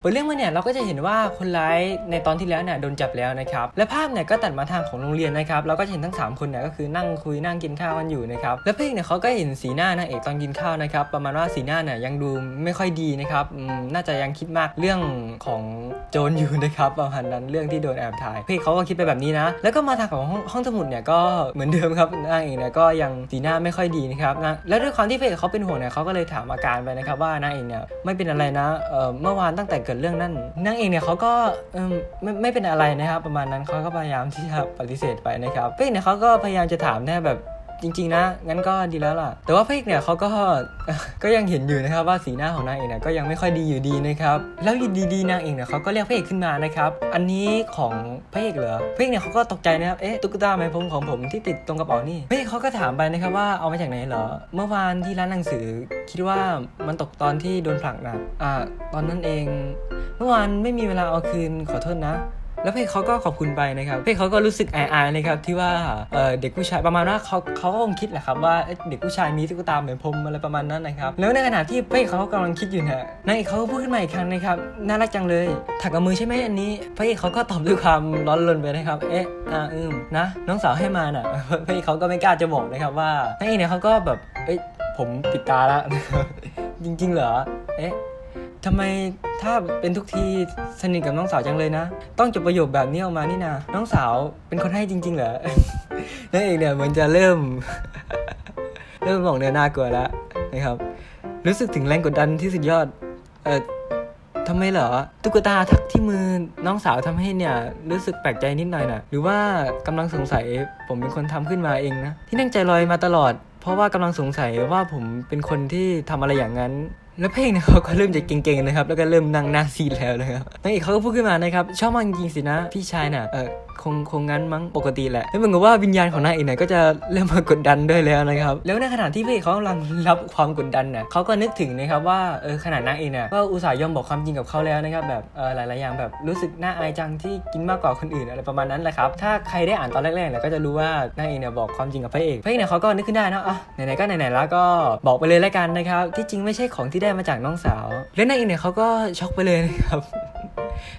เปิดเรื่องมาเนี่ยเราก็จะเห็นว่าคนร้ายในตอนที่แล้วเนี่ยโดนจับแล้วนะครับและภาพเนี่ยก็ตัดมาทางของโรงเรียนนะครับเราก็จะเห็นทั้ง 3 คนเนี่ยก็คือนั่งคุยนั่งกินข้าวกันอยู่นะครับและพระเอกเนี่ยเขาก็เห็นสีหน้านางเอกตอนกินข้าวนะครับประมาณว่าสีหน้าเนี่ยยังดูไม่ค่อยดีนะครับน่าจะยังคิดมากเรื่องของโจรอยู่นะครับประมาณนั้นเรื่องที่โดนแอบถ่ายพระเอกเขาก็คิดไปแบบนี้นะแล้วก็มาทางของห้องสมุดเนี่ยก็เหมือนเดิมครับนางเอกเนี่ยก็ยังสีหน้าไม่ค่อยดีนะครับนะและด้วยความที่พระเอกเขาเป็นห่วงเนี่ยเขาก็เลยถามอาการไปนะครับว่านางเอกเนี่ยไม่เป็นอะไรนะเอ่อเมื่อวานตั้งแต่เกิดเรื่องนั่นนางเอกเนี่ยเขาก็ไม่ไม่เป็นอะไรนะครับ ประมาณนั้นเขาก็พยายามที่จะปฏิเสธไปนะครับพระเป้เนี่ยเขาก็พยายามจะถามแน่แบบ จริง ๆ นะ งั้นก็ดีแล้วล่ะ แต่ว่าพระเอกเนี่ยเขาก็ก็ยังเห็นอยู่นะครับว่าสีหน้าของนางเอกเนี่ยก็ยังไม่ค่อยดีอยู่ดีนะครับ แล้วอยู่ดีๆนางเอกเนี่ยเขาก็เรียกพระเอกขึ้นมานะครับ อันนี้ของพระเอกเหรอ พระเอกเนี่ยเขาก็ตกใจนะครับ เอ๊ะตุ๊กตาไหมพรมของผมที่ติดตรงกระเป๋านี่พระเอกเขาก็ถามไปนะครับว่าเอามาจากไหนเหรอ เมื่อวานที่ร้านหนังสือคิดว่ามันตกตอนที่โดนผลักนะอ่า ตอนนั้นเอง เมื่อวานไม่มีเวลาเอาคืนขอโทษนะ แล้วเพจเขาก็ขอบคุณไปนะครับเพจเขาก็รู้สึกอายๆนะครับที่ว่าเออเด็กผู้ชายประมาณว่าเขาเขาก็คงคิดแหละครับว่าเเด็กผู้ชายมีตุ๊กตาเหมือนผมอะไรประมาณนั้นนะครับแล้วในขณะที่เพจเขากำลังคิดอยู่นี่ยนางเอกเขาก็พูดขึ้นมาอีกครั้งนะครับน่ารักจังเลยถักกับมือใช่ไหมอันนี้พระเอกเขาก็ตอบด้วยความร้อนรนไปนะครับเอ๊ะอ่าอืมนะน้องสาวให้มาน่ะพระเอกเขาก็ไม่กล้าจะบอกนะครับว่านางเอกเนี่ยเขาก็แบบเอ้ยผมปิดตาแล้วจริงๆเหรอเอ๊ะ ทำไมถ้าเป็นทุกทีสนิทกับน้องสาวจังเลยนะ ต้องจบประโยคแบบนี้ออกมานี่นะน้องสาวเป็นคนให้จริง ๆ เหรอนั่นเองเนี่ยมือนจะเริ่ม เริ่มมองเนื้อหน้ากลัวแล้วนะครับ รู้สึกถึงแรงกดดันที่สุดยอด เออทำไมเหรอ ตุ๊กตาทักที่มือน้องสาวทำให้เนี่ย รู้สึกแปลกใจนิดหน่อยนะหรือว่ากำลังสงสัยผมเป็นคนทำขึ้นมาเองนะ ที่นั่งใจลอยมาตลอด เพราะว่ากำลังสงสัยว่าผมเป็นคนที่ทำอะไรอย่างนั้น แล้วเพลงเนี่ยเขาก็เริ่มจะเก่งๆนะครับ แล้วก็เริ่มนั่งหน้าซีดแล้วนะครับนางเอกเขาก็พูดขึ้นมานะครับ ชอบมากจริงๆสินะ พี่ชายน่ะ เออ คงคงงั้นมั้งปกติแหละแล้วเหมือนกับว่าวิญญาณของนางเอกเนี่ยก็จะเริ่มมากดดันด้วยแล้วนะครับแล้วในขณะที่พระเอกเขากำลังรับความกดดันเนี่ยเขาก็นึกถึงนะครับว่าเออขนาดนางเอกเนี่ยก็อุตส่าห์ยอมบอกความจริงกับเขาแล้วนะครับแบบเออหลายๆอย่างแบบรู้สึกน่าอายจังที่กินมากกว่าคนอื่นอะไรประมาณนั้นแหละครับถ้าใครได้อ่านตอนแรกๆเนี่ยก็จะรู้ว่านางเอกเนี่ยบอกความจริงกับพระเอกพระเอกเนี่ยเขาก็นึกขึ้นได้นะอะไหนๆก็ไหนๆแล้วก็บอกไปเลยแล้วกันนะครับที่จริงไม่ใช่ของที่ได้มาจากน้องสาว แล้วนางเอกเนี่ยเขาก็ช็อกไปเลยนะครับ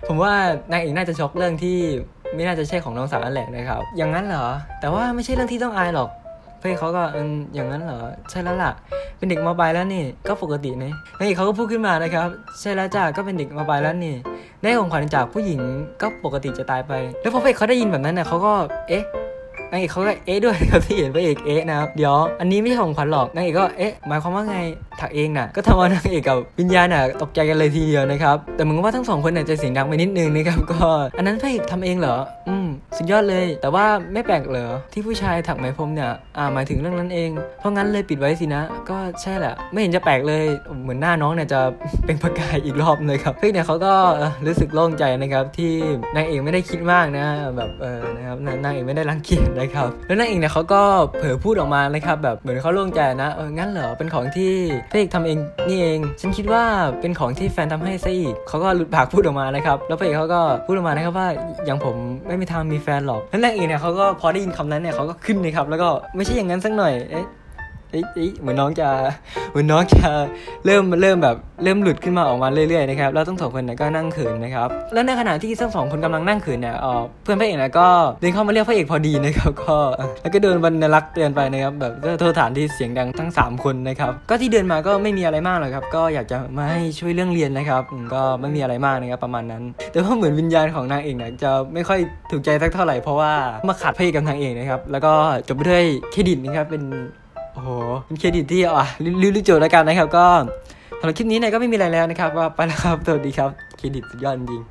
ผมว่านางเอกน่าจะช็อกเรื่องที่ ไม่น่าจะใช่ของน้องสาวนั่นแหละนะครับ อย่างนั้นเหรอ แต่ว่าไม่ใช่เรื่องที่ต้องอายหรอกเพื่อนเขาก็อออย่างนั้นเหรอ ใช่แล้วล่ะ เป็นเด็กมปลายแล้วนี่ ก็ปกตินะนายเอกเขาก็พูดขึ้นมานะครับ ใช่แล้วจ้าก็เป็นเด็กมปลายแล้วนี่ ได้ของขวัญจากผู้หญิงก็ปกติจะตายไป แล้วพอเพื่อนเขาได้ยินแบบนั้นเนี่ยเขาก็ เอ๊ะนางเอกเขาก็เอ๊ะด้วยครับที่เห็นพระเอกเอ๊ะนะครับเดี๋ยวอันนี้ไม่ใช่ของขวัญหรอกนางเอกก็เอ๊ะหมายความว่าไงถักเองน่ะก็ทำเอานางเอกกับวิญญาณน่ะตกใจกันเลยทีเดียวนะครับแต่เหมือนกับว่าทั้งสองคนเนี่ยจะเสียงดังไปนิดนึงนะครับก็อันนั้นพระเอกทำเองเหรออืมสุดยอดเลย แต่ว่าไม่แปลกเหรอที่ผู้ชายถักไหมพรมเนี่ยอ่าหมายถึงเรื่องนั้นเอง เพราะงั้นเลยปิดไว้สินะ ก็ใช่แหละไม่เห็นจะแปลกเลยเหมือนหน้าน้องเนี่ยจะเป็นประกายอีกรอบเลยครับเฮ้ยเนี่ยเขาก็รู้สึกโล่งใจนะครับที่นางเอกไม่ได้คิดมากนะแบบเออนะครับนางนางเอกไม่ได้รังเกียจนะครับ แล้วนางเอกเนี่ยเขาก็เผยพูดออกมานะครับแบบเหมือนเขาโล่งใจนะเอองั้นเหรอเป็นของที่พระเอกทำเองนี่เอง ฉันคิดว่าเป็นของที่แฟนทำให้ซะอีกเขาก็หลุดปากพูดออกมานะครับแล้วพระเอกเขาก็พูดออกมานะครับว่าอย่างผมไม่มีทางมีแฟนหรอกแล้วนางเอกเนี่ยเขาก็พอได้ยินคำนั้นเนี่ยเขาก็ขึ้นเลยครับแล้วก็ไม่ใช่อย่างนั้นสักหน่อยเอ๊ะ เอ้ยเหมือนน้องจะเหมือนน้องจะเริ่มเริ่มแบบเริ่มหลุดขึ้นมาออกมาเรื่อยๆนะครับแล้วทั้งสองคนนี่ยก็นั่งเขินนะครับแล้วในขณะที่ทั้งสองคนกำลังนั่งเขินเนี่ยเอ่อเพื่อนพระเอกนี่ยก็เดินเข้ามาเรียกพระเอกพอดีนะครับก็แล้วก็เดินบรรลักษ์เตือนไปนะครับแบบก็โทษฐานที่เสียงดังทั้งสามคนนะครับก็ที่เดินมาก็ไม่มีอะไรมากหรอกครับก็อยากจะมาให้ช่วยเรื่องเรียนนะครับก็ไม่มีอะไรมากนะครับประมาณนั้น แต่ว่าเหมือนวิญญาณของนางเอกนี่ยจะไม่ค่อยถูกใจสักเท่าไหร่เพราะว่ามาขัดพระเอกกับนางเอกนะครับแล้วก็จบไปด้วยเครดิตนะครับเป็น โอ้โหเป็นเครดิตที่อะรีบๆจทย์แล้วกันนะครับ ก็สำหรับคลิปนี้เนี่ยก็ไม่มีอะไรแล้วนะครับว่าไปแล้วครับสวัสดีครับเครดิตสุดยอดจริง